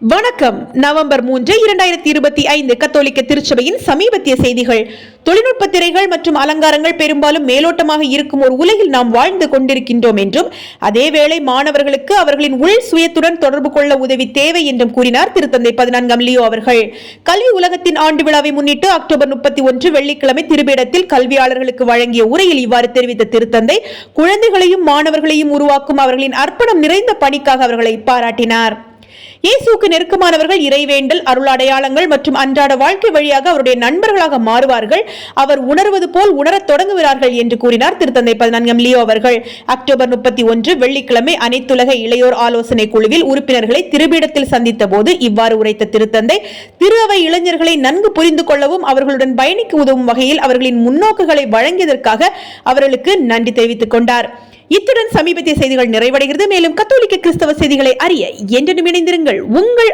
வணக்கம். நவம்பர் மூன்று இரண்டாயிரத்தி இருபத்தி ஐந்து கத்தோலிக்க திருச்சபையின் சமீபத்திய செய்திகள். தொழில்நுட்ப திரைகள் மற்றும் அலங்காரங்கள் பெரும்பாலும் மேலோட்டமாக இருக்கும் ஒரு உலகில் நாம் வாழ்ந்து கொண்டிருக்கின்றோம் என்றும் அதேவேளை மாணவர்களுக்கு அவர்களின் உள் சுயத்துடன் தொடர்பு கொள்ள உதவி தேவை என்றும் கூறினார் திருத்தந்தை பதினான்காம் லியோ அவர்கள். கல்வி உலகத்தின் ஆண்டு விழாவை முன்னிட்டு அக்டோபர் முப்பத்தி ஒன்று வெள்ளிக்கிழமை திருபிடத்தில் கல்வியாளர்களுக்கு வழங்கிய உரையில் இவ்வாறு தெரிவித்த திருத்தந்தை குழந்தைகளையும் மாணவர்களையும் உருவாக்கும் அவர்களின் அர்ப்பணம் நிறைந்த பணிக்காக அவர்களை பாராட்டினார். இயேசுக்கு நெருக்கமானவர்கள் இறைவேண்டல் அருள் அடையாளங்கள் மற்றும் அன்றாட வாழ்க்கை வழியாக அவருடைய நண்பர்களாக மாறுவார்கள். அவர் உணர்வது போல் உணரத் தொடங்குகிறார்கள் என்று கூறினார் திருத்தந்தை பதினான்காம் லியோ அவர்கள். அக்டோபர் முப்பத்தி ஒன்று வெள்ளிக்கிழமை அனைத்துலக இளையோர் ஆலோசனை குழுவில் உறுப்பினர்களை திருபீடத்தில் சந்தித்த போது இவ்வாறு உரைத்த திருத்தந்தை திரு அவை இளைஞர்களை நன்கு புரிந்து கொள்ளவும் அவர்களுடன் பயணிக்க உதவும் வகையில் அவர்களின் முன்னோக்குகளை வழங்கியதற்காக அவர்களுக்கு நன்றி தெரிவித்துக் கொண்டார். இத்துடன் சமீபத்திய செய்திகள் நிறைவடைகிறது. மேலும் கத்தோலிக்க கிறிஸ்தவ செய்திகளை அறிய என்றும் இணைந்திருங்கள். உங்கள்